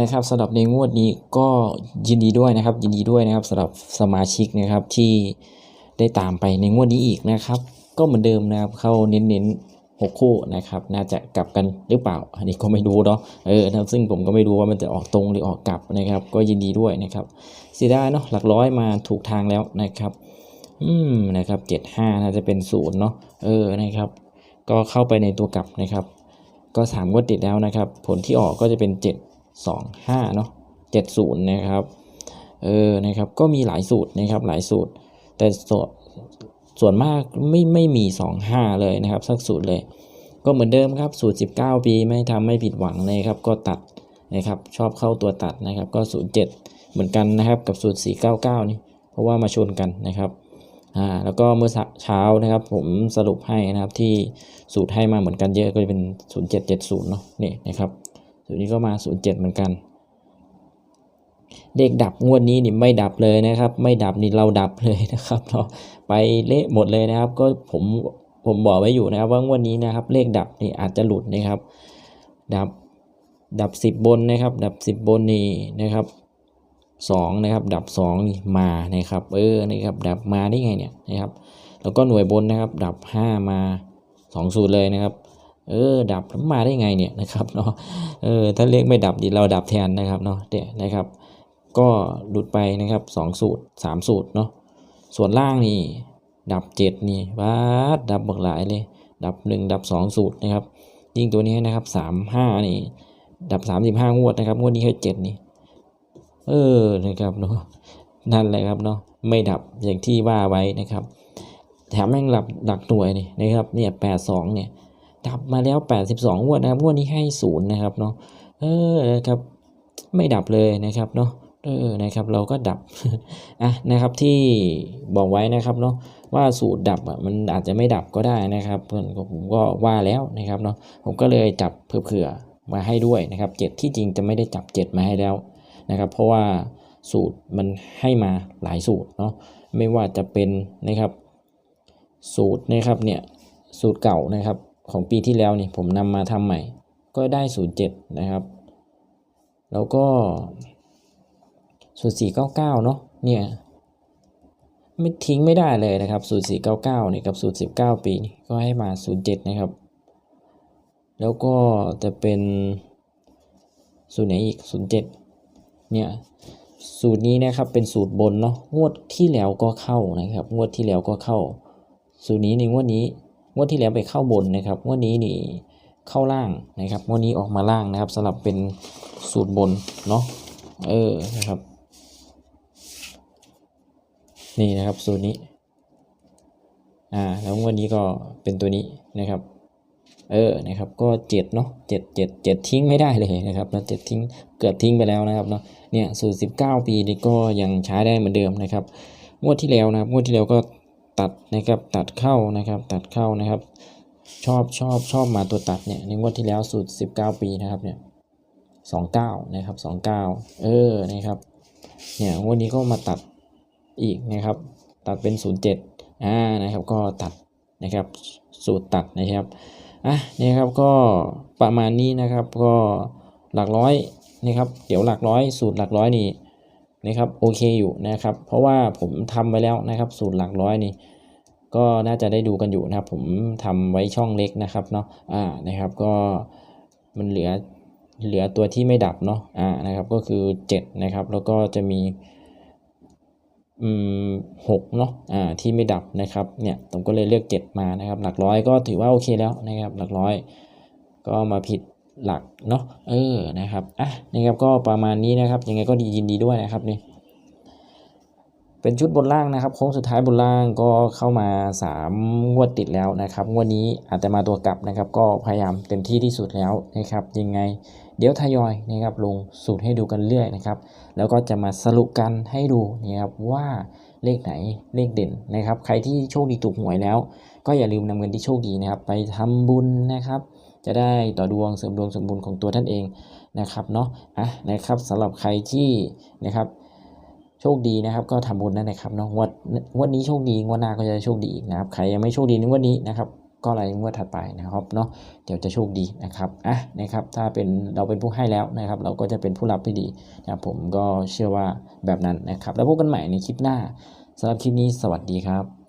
นะครับสำหรับในงวดนี้ก็ยินดีด้วยนะครับ ยินดีด้วยนะครับสำหรับสมาชิกนะครับที่ได้ตามไปในงวดนี้อีกนะครับ ก็เหมือนเดิมนะครับเข้าเน้นๆหกคู่นะครับ น่าจะกลับกันหรือเปล่า อันนี้ก็ไม่รู้เนาะเออนะซึ่งผมก็ไม่รู้ว่ามันจะออกตรงหรือออกกลับนะครับ ก็ยินดีด้วยนะครับเสียดายเนาะหลักร้อยมาถูกทางแล้วนะครับอืมนะครับเจ็ดห้าน่าจะเป็นศูนย์เนาะเออนะครับ ก็เข้าไปในตัวกลับนะครับ ก็สามงวดติดแล้วนะครับ ผลที่ออกก็จะเป็นเจ็ด สองห้าเนาะเจ็ดศูนย์นะครับ เออ นะครับ ก็มีหลายสูตรนะครับ หลายสูตร แต่ส่วนส่วนมากไม่ไม่มีสองห้าเลยนะครับ สักสูตรเลย ก็เหมือนเดิมครับ สูตร 19 ปีไม่ทำไม่ผิดหวังเลยครับ ก็ตัดนะครับ ชอบเข้าตัวตัดนะครับ ก็ 07 เหมือนกันนะครับ กับสูตร 499 นี่ เพราะว่ามาชนกันนะครับอ่าแล้วก็เมื่อเช้านะครับ ผมสรุปให้นะครับที่สูตรให้มาเหมือนกันเยอะก็จะเป็น 0770 เนาะนี่นะครับ ตรนี้ก็มา 07 เหมือนกันเด็กดับงวดนี้นี่ไม่ดับเลยนะครับ ไม่ดับนี่เราดับเลยนะครับเนาไปเละหมดเลยนะครับ ก็ผมผมบอกไว้อยู่นะครับว่างวดนี้นะครับ เลขดับนี่อาจจะหลุดนะครับ ดับดับสิบบนนะครับ ดับสิบบนนี่นะครับสองนะครับ ดับสองนี่มานะครับ เออนะครับ ดับมาได้ไงเนี่ยนะครับ แล้วก็หน่วยบนนะครับ ดับห้ามาสองสูตรเลยนะครับ เออดับมาได้ไงเนี่ยนะครับเนาะเออถ้าเลขไม่ดับดิเราดับแทนนะครับเนาะเดี๋ยวนะครับ ก็หลุดไปนะครับสองสูตรสามสูตรเนาะส่วนล่างนี่ดับเจ็ดนี่ว้าดดับบักหลายเลย ดับหนึ่งดับสองสูตรนะครับ ยิ่งตัวนี้นะครับสามห้านี่ ดับสามสิบห้างวดนะครับ งวดนี้แค่เจ็ดนี่ เออนะครับเนาะนั่นแหละครับเนาะไม่ดับอย่างที่ว่าไว้นะครับ แถมแม่งหลับหลักหน่วยนี่นะครับเนี่ยแปดสองเนี่ย ดับมาแล้วแปดสิบสองวดนะครับงวดนี้ให้ศูนย์นะครับเนาะเออนะครับไม่ดับเลยนะครับเนาะเออนะครับเราก็ดับอะนะครับที่บอกไว้นะครับเนาะว่าสูตรดับอะมันอาจจะไม่ดับก็ได้นะครับเพื่อนผมก็ว่าแล้วนะครับเนาะผมก็เลยจับเผื่อมาให้ด้วยนะครับเจ็ดที่จริงจะไม่ได้จับเจ็ดมาให้แล้วนะครับ เพราะว่าสูตรมันให้มาหลายสูตรเนาะไม่ว่าจะเป็นนะครับสูตรนะครับเนี่ยสูตรเก่านะครับ ของปีที่แล้วนี่ผมนำมาทำใหม่ ก็ได้ศูนย์เจ็ดนะครับ แล้วก็สูตรสี่เก้าเก้าเนาะเนี่ยไม่ทิ้งไม่ได้เลยนะครับสูตรสี่เก้าเก้านี่กับสูตรสิบเก้าปีนี่ก็ให้มาศูนย์เจ็ดนะครับ แล้วก็จะเป็นสูตรไหนอีกศูนย์เจ็ดเนี่ยสูตรนี้นะครับเป็นสูตรบนเนาะงวดที่แล้วก็เข้านะครับ งวดที่แล้วก็เข้า สูตรนี้ในงวดนี้ วดที่แล้วไปเข้าบนนะครับงวดนี้นี่เข้าล่างนะครับงวดนี้ออกมาล่างนะครับสำหรับเป็นสูตรบนเนาะเออนะครับ นี่นะครับสูตรนี้อ่าแล้วงวันนี้ก็เป็นตัวนี้นะครับเออ นะครับ ก็เจ็ดเนาะเจ็ดเจ็ดเจ็ดทิ้งไม่ได้เลยนะครับแล้วเจ็ดทิ้ง เกิดทิ้งไปแล้วนะครับเนาะ เนี่ย สูตรสิบเก้าปีนี่ก็ยังใช้ได้เหมือนเดิมนะครับ งวดที่แล้วนะครับ งวดที่แล้วก็ ตัดนะครับ ตัดเข้านะครับ ตัดเข้านะครับ ชอบชอบชอบมาตัวตัดเนี่ยในงวดที่แล้วสูตรสิบเก้าปีนะครับเนี่ยสองเก้านะครับสองเก้าเออนะครับเนี่ยงวดนี้ก็มาตัดอีกนะครับ ตัดเป็น 07อ่านะครับ ก็ตัดนะครับ สูตรตัดนะครับอะนี่ครับก็ประมาณนี้นะครับก็หลักร้อยนะครับ เดี๋ยวหลักร้อยสูตรหลักร้อยนี่ นะครับโอเคอยู่นะครับ เพราะว่าผมทำไว้แล้วนะครับ สูตรหลักร้อยนี่ก็น่าจะได้ดูกันอยู่นะครับ ผมทำไว้ช่องเล็กนะครับเนาะอ่านะครับก็มันเหลือเหลือตัวที่ไม่ดับเนาะอ่านะครับก็คือ 7 นะครับ แล้วก็จะมีอืมหกเนาะอ่าที่ไม่ดับนะครับเนี่ยผมก็เลยเลือกเจ็ดมานะครับ หลักร้อยก็ถือว่าโอเคแล้วนะครับ หลักร้อยก็มาผิด หลักเนาะเออนะครับอะนะครับก็ประมาณนี้นะครับยังไงก็ดียินดีด้วยนะครับนี่เป็นชุดบนล่างนะครับโค้งสุดท้ายบนล่างก็เข้ามา 3 งวดติดแล้วนะครับงวดนี้อาจจะมาตัวกลับนะครับ ก็พยายามเต็มที่ที่สุดแล้วนะครับ ยังไง เดี๋ยวทยอยนะครับลงสูตรให้ดูกันเรื่อยนะครับ แล้วก็จะมาสรุปกันให้ดูนะครับว่าเลขไหนเลขเด่นนะครับ ใครที่โชคดีถูกหวยแล้ว ก็อย่าลืมนำเงินที่โชคดีนะครับ ไปทำบุญนะครับ จะได้ต่อดวงเสริมดวงสริมบุญของตัวท่านเองนะครับเนาะอะนะครับสำหรับใครที่นะครับโชคดีนะครับ ก็ทำบุญนั่นนะครับเนาะงวดงวดนี้โชคดีงวดหน้าก็จะโชคดีอีกนะครับใครยังไม่โชคดีในงวดนี้นะครับก็อะไรงวดถัดไปนะครับเนาะเดี๋ยวจะโชคดีนะครับอะนะครับถ้าเป็นเราเป็นผู้ให้แล้วนะครับ เราก็จะเป็นผู้รับที่ดีนะครับผมก็เชื่อว่าแบบนั้นนะครับ แล้วพบกันใหม่ในคลิปหน้าสำหรับคลิปนี้สวัสดีครับ